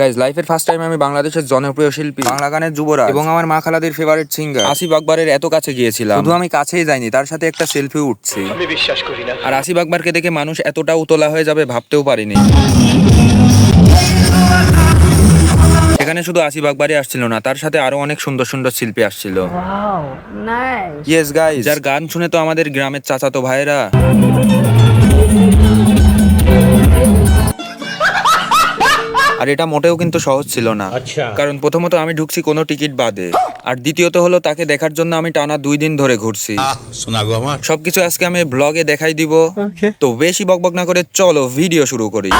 Guys লাইফের first time আমি বাংলাদেশের জনপ্রিয় শিল্পী বাংলা গানের যুবরাজ এবং আমার মা খালাদের ফেভারিট সিঙ্গার আসিফ আকবরের এত কাছে গিয়েছিলাম। শুধু আমি কাছেই যাইনি তার সাথে একটা সেলফি উঠছি। আমি বিশ্বাস করি না। আর আসিফ আকবরকে দেখে মানুষ এতটা উতলা হয়ে যাবে ভাবতেও পারিনি। এখানে শুধু আসিফ আকবরই আসছিল না তার সাথে আরও অনেক সুন্দর সুন্দর শিল্পী আসছিল. ইয়েস গাইজ যার গান শুনে তো আমাদের গ্রামের চাচাতো ভাইরা আর এটা মোটেও কিন্তু সহজ ছিল না। আচ্ছা। কারণ প্রথমত আমি ঢুকছি কোনো টিকিট বাদে। আর দ্বিতীয়ত হলো তাকে দেখার জন্য আমি টানা দুই দিন ধরে ঘুরছি। সবকিছু আজকে আমি ব্লগে দেখাই দিব। তো বেশি বকবক না করে চলো ভিডিও শুরু করি।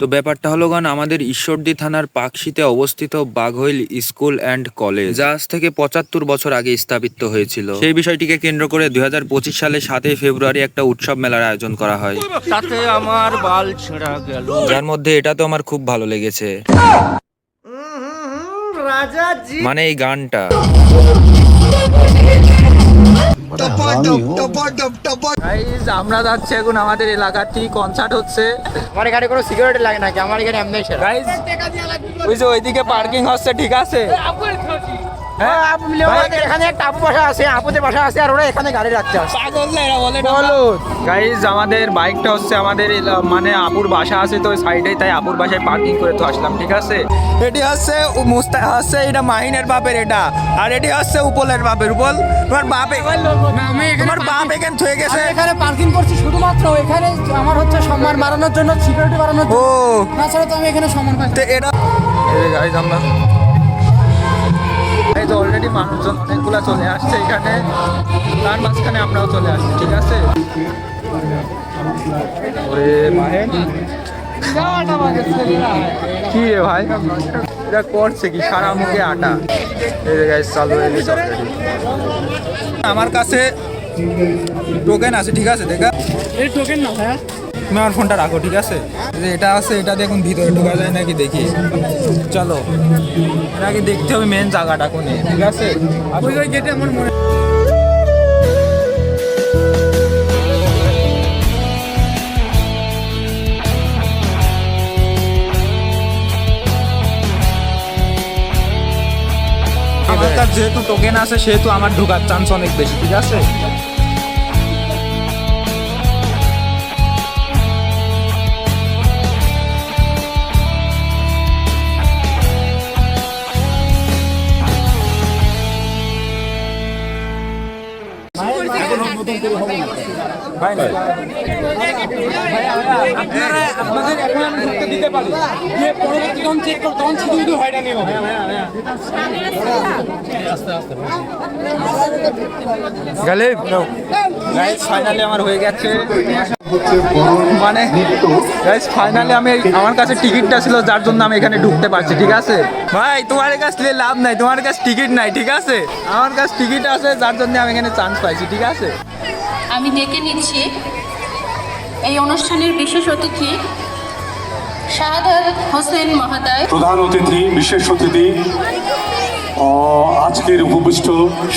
তো ব্যাপারটা হলো গান আমাদের ঈশ্বরদী থানার পাকশিতে অবস্থিত বাঘইল স্কুল অ্যান্ড কলেজ যা আজ থেকে পঁচাত্তর বছর আগে স্থাপিত হয়েছিল। সেই বিষয়টিকে কেন্দ্র করে দুই হাজার পঁচিশ সালে সাতই ফেব্রুয়ারি একটা উৎসব মেলার আয়োজন করা হয়। তাতে আমার বাল ছেঁড়া গেল। যার মধ্যে এটা তো আমার খুব ভালো লেগেছে। মানে এই গানটা। আমরা যাচ্ছি এখন আমাদের এলাকাটি কনসার্ট হচ্ছে। আমার এখানে কোনো সিকিউরিটি লাগে নাকি? আমার এখানে এমনি ওই যে ওইদিকে পার্কিং হচ্ছে ঠিক আছে? হ্যাঁ? আপু মিলে এখানে একটা আপু বাসা আছে আপুদের বাসা আছে আর ওরা এখানে গাড়ি রাখতে আসে। গাইজ আমাদের বাইকটা হচ্ছে আমাদের মানে আপুর বাসা আছে তো সাইডে তাই আপুর বাসায় পার্কিং করে তো আসলাম ঠিক আছে? এটি হচ্ছে উ- মুস্তা হচ্ছে এটা মাহিনের বাপের এটা আর এটি হচ্ছে উপলের বাপের উপল। তোমার বাপ তোমার বাপ এখানে থয়ে গেছে। এখানে পার্কিং করছি শুধুমাত্র এখানে আমার হচ্ছে সম্মান বাড়ানোর জন্য সিকিউরিটি বাড়ানোর ও। জন্য তাছাড়া তো আমি এখানে সম্মান পাই তো এটা গাইজ আমরা এই তো অলরেডি মানুষজন অনেকগুলা চলে আসছে এখানে। তার মাঝখানে আমরাও চলে আসছি ঠিক আছে? ওরে মাহেন। কি রে ভাই? এটা করছে কি? সারা মুখে আটা। এই যে চালু হয়ে গেছে আমার কাছে টোকেন আছে ঠিক আছে দেখা। এই টোকেন না হ্যাঁ তুমি আমার ফোনটা রাখো, ঠিক আছে? যে এটা আছে, এটা দেখুন, ভিতরে ঢোকা যায় নাকি দেখি। চলো আগে দেখতে হবে মেন জায়গাটা কোনে, ঠিক আছে? গেটে আমার মনে যেহেতু টোকেন আছে, সেহেতু আমার ঢোকার চান্স অনেক বেশি, ঠিক আছে? আপনারা আমি আমার হয়ে গেছে মানে গাইস ফাইনালি আমি আমার কাছে টিকিটটা ছিল যার জন্য আমি এখানে ঢুকতে পারছি ঠিক আছে ভাই তোমার কাছে লাভ নাই তোমার কাছে টিকিট নাই ঠিক আছে আমার কাছে টিকিট আছে যার জন্য আমি এখানে চান্স পাইছি ঠিক আছে আমি ডেকে নিচ্ছি। এই অনুষ্ঠানের বিশেষ অতিথি হোসেন মহাদয়। প্রধান অতিথি, বিশেষ অতিথি আজকের উপবিষ্ট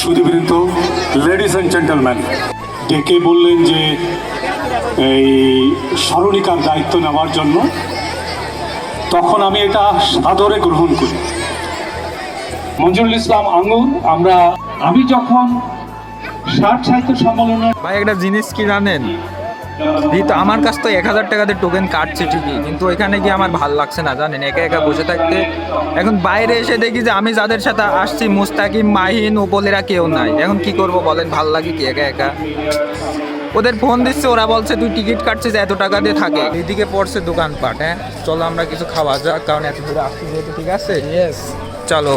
সুদীবৃন্দ লেডিস অ্যান্ড জেন্টেলম্যান ডেকে বললেন যে এই স্মরণিকার দায়িত্ব নেওয়ার জন্য তখন আমি এটা সাদরে গ্রহণ করি। মঞ্জুরুল ইসলাম আঙ্গুর আমরা আমি যখন ষাট সাহিত্য সম্মেলনের ভাই একটা জিনিস কি জানেন? এই তো আমার কাছ তো এক হাজার টাকাতে টোকেন কাটছে ঠিকই কিন্তু ওইখানে গিয়ে আমার ভালো লাগছে না জানেন? একা একা বসে থাকতে। এখন বাইরে এসে দেখি যে আমি যাদের সাথে আসছি মুস্তাকিম মাহিন উপলেরা কেউ নাই। এখন কি করব বলেন ভালো লাগে কি একা একা? ওদের ফোন দিচ্ছে ওরা বলছে তুই টিকিট কাটছিস এত টাকা দিয়ে থাকে। এইদিকে পড়ছে দোকানপাট হ্যাঁ? চলো আমরা কিছু খাওয়া যাক কারণ এত দূরে আসছি যেহেতু ঠিক আছে? ইয়েস চলো।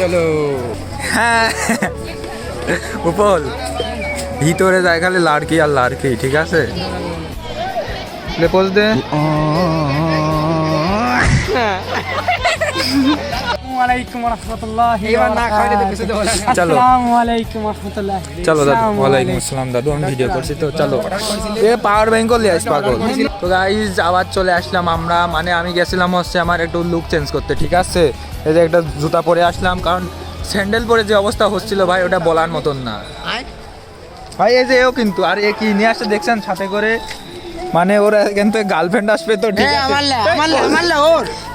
চলো। হ্যাঁ। উপল ভিতরে যায় খালি লাড়কি আর লাড়কি ঠিক আছে? লেপোজ দে। চলো। আসসালামু আলাইকুম রাহমাতুল্লাহ চলো দাদু ওয়ালাইকুম আসসালাম দাদু আমি ভিডিও করছি তো চলো। এ পাওয়ার আস পাগল। তো গাইজ আবার চলে আসলাম আমরা মানে আমি গেছিলাম হচ্ছে আমার একটু লুক চেঞ্জ করতে ঠিক আছে? এই যে একটা জুতা পরে আসলাম কারণ স্যান্ডেল পরে যে অবস্থা হচ্ছিল ভাই ওটা বলার মতন না। ভাই এই যে এও কিন্তু আর এ কি নিয়ে আসতে দেখছেন সাথে করে? মানে ওরা কিন্তু গার্লফ্রেন্ড আসবে তো ঠিক হ্যাঁ, আছে।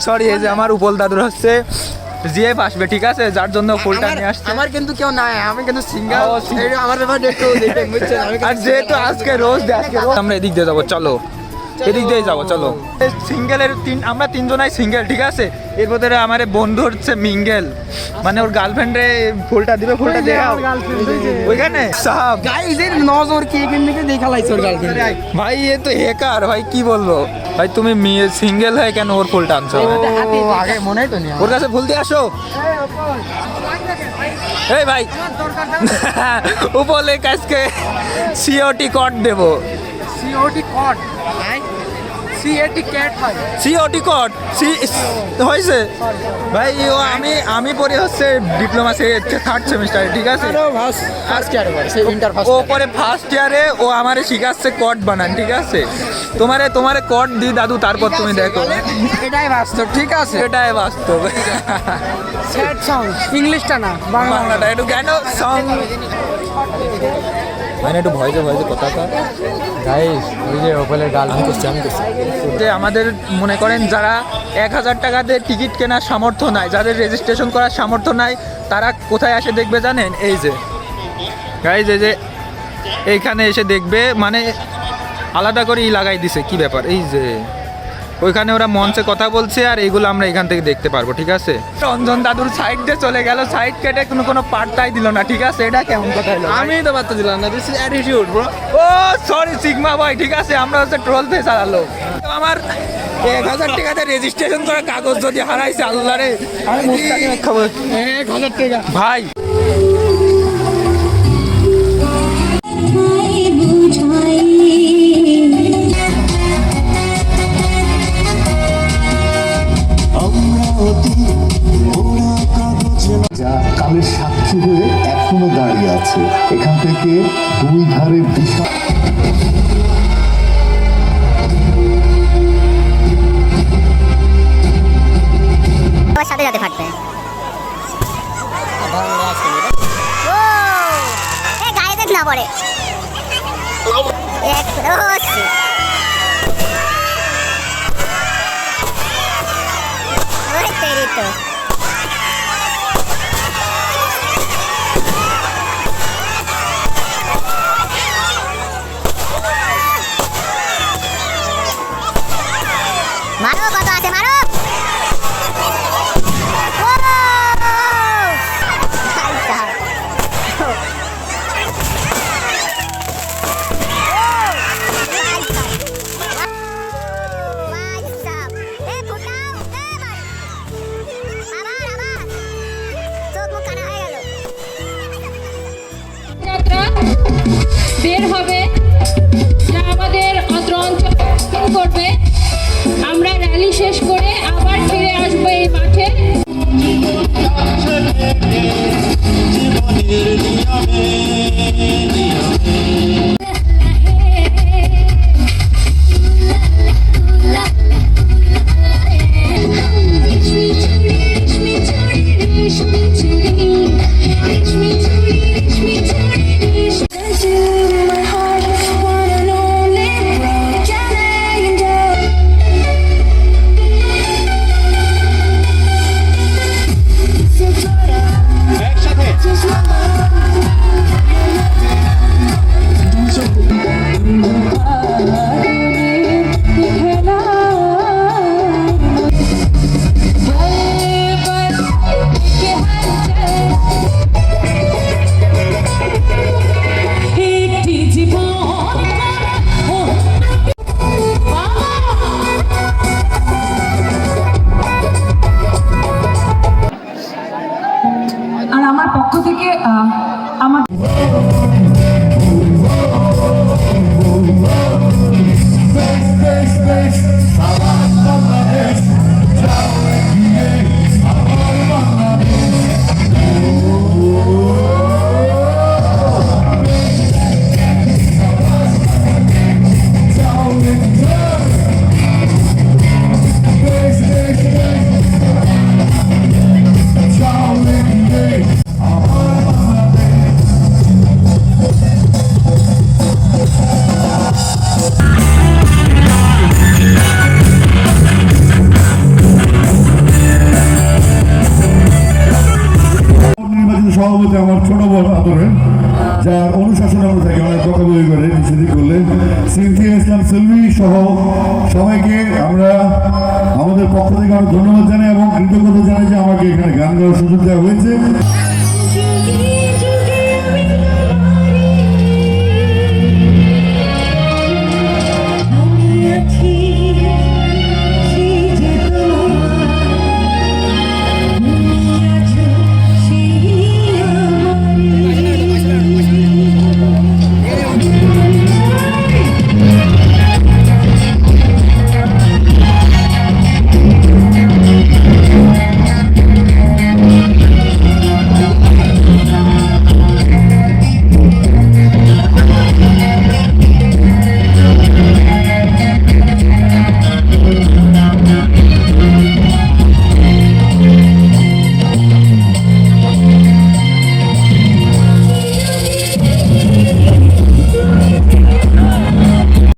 সরি এই যে আমার উপল দাদুর হচ্ছে জিএফ আসবে ঠিক আছে? যার জন্য ফুলটা নিয়ে আসছে। আমার কিন্তু কেউ নাই আমি কিন্তু ও, single। আমার ব্যাপারে একটু দেখবেন বুঝছেন? আর যেহেতু আজকে রোজ আজকে আমরা এদিক দিয়ে যাব চলো। এদিক দিয়ে যাব চলো। সিঙ্গেলের তিন আমরা তিনজনাই সিঙ্গেল ঠিক আছে? এর ভিতরে আমার বন্ধু হচ্ছে মিঙ্গেল। মানে ওর গার্লফ্রেন্ডে ফুলটা দিবে ফুলটা দেয় ওইখানে? সাহাব। গাইস এর নজর কে কিনকে দেখা লাইছে ওর গার্লফ্রেন্ড ভাই এ তো হেকার ভাই কি বলব ভাই তুমি সিঙ্গেল হয়ে কেন ওর ফুলটা আনছো? আগে মনেই তো নেই ওর কাছে ফুল দিয়ে আসো। এই ভাই। উপলে কাজকে সিওটি কট দেবো। সিওটি কট সিওটি কট সি হয়েছে? ভাই ও আমি আমি পড়ি হচ্ছে ডিপ্লোমা সে থার্ড সেমিস্টারে ঠিক আছে? ফার্স্ট ইয়ার সে ইন্টার ফার্স্ট ও পরে ফার্স্ট ইয়ারে ও আমারে শিখাচ্ছে কট বানান ঠিক আছে? তোমারে তোমারে কট দি দাদু তারপর তুমি দেখো। এটাই বাস্তব ঠিক আছে? এটাই বাস্তব। স্যাড সং ইংলিশটা না বাংলা। বাংলাটা একটু কেন? সং মানে একটু ভয়েসে ভয়েসে কথা যে আমাদের মনে করেন যারা এক হাজার টাকাতে টিকিট কেনার সামর্থ্য নাই, যাদের রেজিস্ট্রেশন করার সামর্থ্য নাই, তারা কোথায় এসে দেখবে জানেন? এই যে। গাইজ এই যে এইখানে এসে দেখবে মানে আলাদা করে ই লাগাই দিছে, কি ব্যাপার? এই যে। ওইখানে ওরা মঞ্চে কথা বলছে আর এইগুলো আমরা এখান থেকে দেখতে পারব ঠিক আছে? রঞ্জন দাদুর সাইড দিয়ে চলে গেল সাইড কেটে কোনো কোনো পার্টটাই দিল না ঠিক আছে? এটা কেমন কথা হলো? আমি তো বার্তা দিলাম না this is attitude bro O sorry sigma ভাই ঠিক আছে আমরা হচ্ছে ট্রোল ফেস হারালো। আমার এক হাজার টাকাতে রেজিস্ট্রেশন করা কাগজ যদি হারাইছে আল্লাহ রে। এক হাজার টাকা। ভাই কালের সাক্ষী হয়ে এখনও দাঁড়িয়ে আছে। এখান থেকে দুই ধারে বিশাল সাথে সাথে করবে। আমরা র্যালি শেষ করে আবার ফিরে আসব এই মাঠে। জীবনের নিয়মে। অনুশাসন আমরা থাকি অনেক কথা বলি করে নিষেধি করলে সিনথিয়া ইসলাম সেলভি সহ সবাইকে আমরা আমাদের পক্ষ থেকে আমরা ধন্যবাদ জানাই এবং কৃতজ্ঞতা জানাই যে আমাকে এখানে গান গাওয়ার সুযোগ দেওয়া হয়েছে।